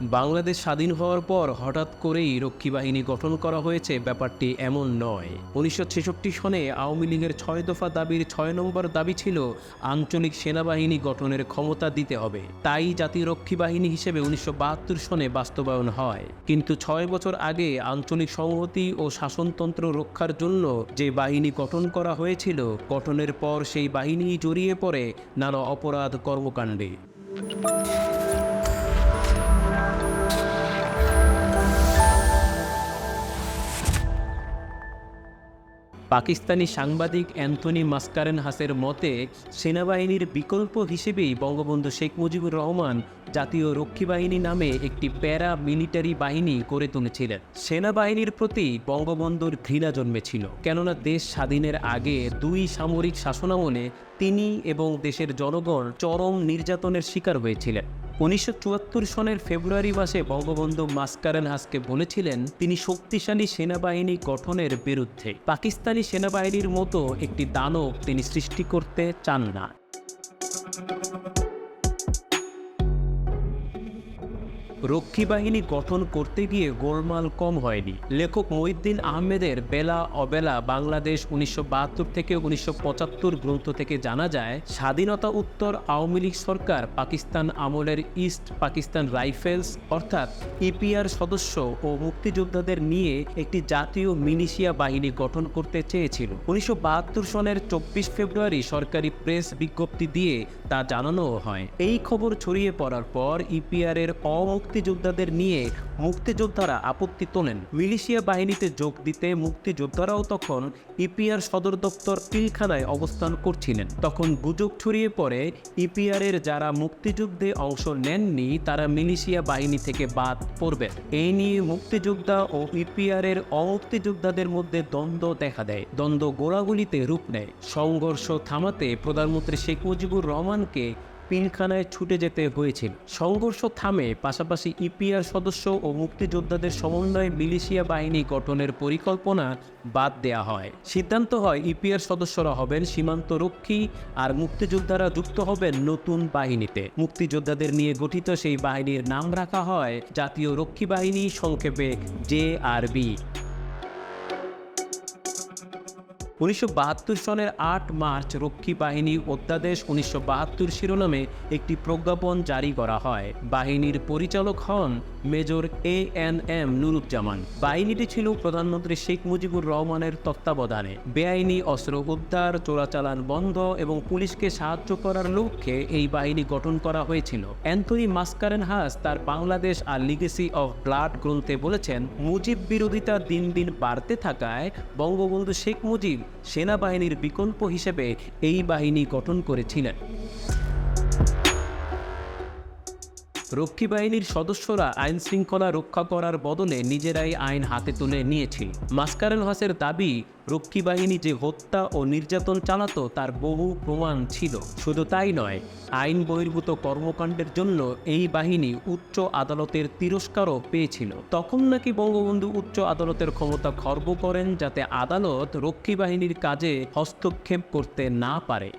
বাংলাদেশ স্বাধীন হওয়ার পর হঠাৎ করেই রক্ষী বাহিনী গঠন করা হয়েছে, ব্যাপারটি এমন নয়। উনিশশো সনে আওয়ামী লীগের ছয় দফা দাবির ছয় নম্বর দাবি ছিল, আঞ্চলিক সেনাবাহিনী গঠনের ক্ষমতা দিতে হবে। তাই জাতীয় রক্ষী বাহিনী হিসেবে উনিশশো বাহাত্তর সনে বাস্তবায়ন হয়। কিন্তু ছয় বছর আগে আঞ্চলিক সংহতি ও শাসনতন্ত্র রক্ষার জন্য যে বাহিনী গঠন করা হয়েছিল, গঠনের পর সেই বাহিনী জড়িয়ে পড়ে নানা অপরাধ কর্মকাণ্ডে। পাকিস্তানি সাংবাদিক অ্যান্থনি মাস্কারেন হাসের মতে, সেনাবাহিনীর বিকল্প হিসেবেই বঙ্গবন্ধু শেখ মুজিবুর রহমান জাতীয় রক্ষী বাহিনী নামে একটি প্যারা মিলিটারি বাহিনী করে তুলেছিলেন। সেনাবাহিনীর প্রতি বঙ্গবন্ধুর ঘৃণা জন্মেছিল, কেননা দেশ স্বাধীনের আগে দুই সামরিক শাসনামলে তিনি এবং দেশের জনগণ চরম নির্যাতনের শিকার হয়েছিলেন। উনিশশো চুয়াত্তর সনের ফেব্রুয়ারি মাসে বঙ্গবন্ধু মাস্কারেন হাসকে বলেছিলেন, তিনি শক্তিশালী সেনাবাহিনী গঠনের বিরুদ্ধে। পাকিস্তানি সেনাবাহিনীর মতো একটি দানব তিনি সৃষ্টি করতে চান না। রক্ষী বাহিনী গঠন করতে গিয়ে গোলমাল কম হয়নি। লেখক মহিউদ্দিন আহমেদের বেলা অবেলা বাংলাদেশ উনিশশো বাহাত্তর থেকে উনিশশো পঁচাত্তর গ্রন্থ থেকে জানা যায়, স্বাধীনতা উত্তর আওয়ামী লীগ সরকার পাকিস্তান আমলের ইস্ট পাকিস্তান রাইফেলস অর্থাৎ ইপিআর সদস্য ও মুক্তিযোদ্ধাদের নিয়ে একটি জাতীয় মিলিশিয়া বাহিনী গঠন করতে চেয়েছিল। উনিশশো বাহাত্তর সনের চব্বিশ ফেব্রুয়ারি সরকারি প্রেস বিজ্ঞপ্তি দিয়ে তা জানানো হয়। এই খবর ছড়িয়ে পড়ার পর ইপিআর এর অমুক্তিযোদ্ধাদের নিয়ে মুক্তিযোদ্ধারা আপত্তি তোলেন। মিলিশিয়া বাহিনীতে যোগ দিতে মুক্তিযোদ্ধারাও তখন ইপিআর সদর দপ্তর পিলখানায় অবস্থান করছিলেন। তখন গুজব ছড়িয়ে পড়ে ইপিআর এর যারা মুক্তিযুদ্ধে অংশ নেননি, তারা মিলিশিয়া বাহিনী থেকে বাদ পড়বেন এই নিয়ে মুক্তিযোদ্ধা ও ইপিআর এর অমুক্তিযোদ্ধাদের মধ্যে দ্বন্দ্ব দেখা দেয়। দ্বন্দ্ব গোড়াগুলিতে রূপ নেয়। সংঘর্ষ থামাতে প্রধানমন্ত্রী শেখ মুজিবুর রহমানকে পিলখানায় ছুটে যেতে হয়েছিল। সংঘর্ষ থামে, পাশাপাশি ইপিআর সদস্য ও মুক্তিযোদ্ধাদের সমন্বয়ে মিলিশিয়া বাহিনী গঠনের পরিকল্পনা বাদ দেয়া হয়। সিদ্ধান্ত হয়, ইপিআর সদস্যরা হবেন সীমান্ত রক্ষী আর মুক্তিযোদ্ধারা যুক্ত হবেন নতুন বাহিনীতে। মুক্তিযোদ্ধাদের নিয়ে গঠিত সেই বাহিনীর নাম রাখা হয় জাতীয় রক্ষী বাহিনী সংক্ষেপে জে আর বি। উনিশশো বাহাত্তর সনের আট মার্চ রক্ষী বাহিনী অধ্যাদেশ উনিশশো বাহাত্তর শিরোনামে একটি প্রজ্ঞাপন জারি করা হয়। বাহিনীর পরিচালক হন major A N M Nuruzzaman. বাহিনীটি ছিল প্রধানমন্ত্রী শেখ মুজিবুর রহমানের তত্ত্বাবধানে। বেআইনি অস্ত্র উদ্ধার, চোরাচালান বন্ধ এবং পুলিশকে সাহায্য করার লক্ষ্যে এই বাহিনী গঠন করা হয়েছিল। অ্যান্থনি মাস্কারেন হাস তার বাংলাদেশ আর লিগেসি অফ ব্লাড গ্রন্থে বলেছেন, মুজিব বিরোধিতা দিন দিন বাড়তে থাকায় বঙ্গবন্ধু শেখ মুজিব সেনাবাহিনীর বিকল্প হিসেবে এই বাহিনী গঠন করেছিলেন। রক্ষী বাহিনীর সদস্যরা আইন শৃঙ্খলা রক্ষা করার বদলে নিজেরাই আইন হাতে তুলে নিয়েছিল মাস্কারেল হাসের দাবি, রক্ষী বাহিনী যে হত্যা ও নির্যাতন চালাতো তার বহু প্রমাণ ছিল। শুধু তাই নয়, আইন বহির্ভূত কর্মকাণ্ডের জন্য এই বাহিনী উচ্চ আদালতের তিরস্কারও পেয়েছিল। তখন নাকি বঙ্গবন্ধু উচ্চ আদালতের ক্ষমতা খর্ব করেন যাতে আদালত রক্ষী বাহিনীর কাজে হস্তক্ষেপ করতে না পারে।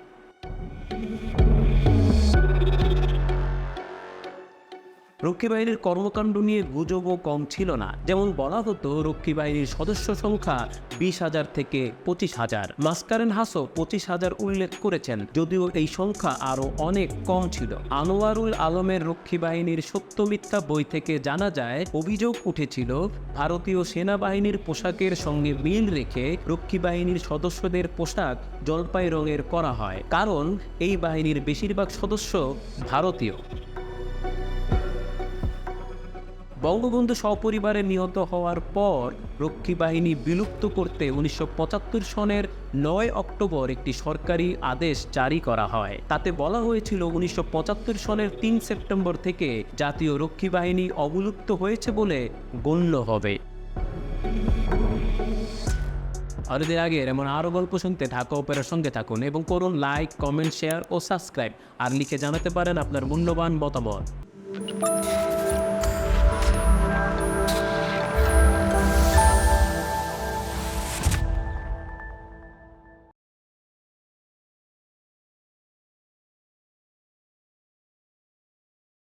রক্ষী বাহিনীর কর্মকাণ্ড নিয়ে গুজবও কম ছিল না। যেমন বলা হতো, রক্ষী বাহিনীর সদস্য সংখ্যা বিশ হাজার থেকে পঁচিশ হাজার। মাস্কারেন হাসো পঁচিশ হাজার উল্লেখ করেছেন, যদিও এই সংখ্যা আরও অনেক কম ছিল। আনোয়ারুল আলমের রক্ষী বাহিনীর সত্য মিথ্যা বই থেকে জানা যায়, অভিযোগ উঠেছিল, ভারতীয় সেনাবাহিনীর পোশাকের সঙ্গে মিল রেখে রক্ষী বাহিনীর সদস্যদের পোশাক জলপাই রঙের করা হয়। কারণ, এই বাহিনীর বেশিরভাগ সদস্য ভারতীয়। বঙ্গবন্ধু সপরিবারে নিহত হওয়ার পর রক্ষী বাহিনী বিলুপ্ত করতে উনিশশো সনের নয় অক্টোবর একটি সরকারি আদেশ জারি করা হয়। তাতে বলা হয়েছিল উনিশশো সনের তিন সেপ্টেম্বর থেকে জাতীয় রক্ষী বাহিনী অবলুপ্ত হয়েছে বলে গণ্য হবে। এদের আগের এমন আরও গল্প শুনতে ঢাকা ওপেরার সঙ্গে থাকুন এবং করুন লাইক, কমেন্ট, শেয়ার ও সাবস্ক্রাইব। আর লিখে জানাতে পারেন আপনার মূল্যবান মতামত।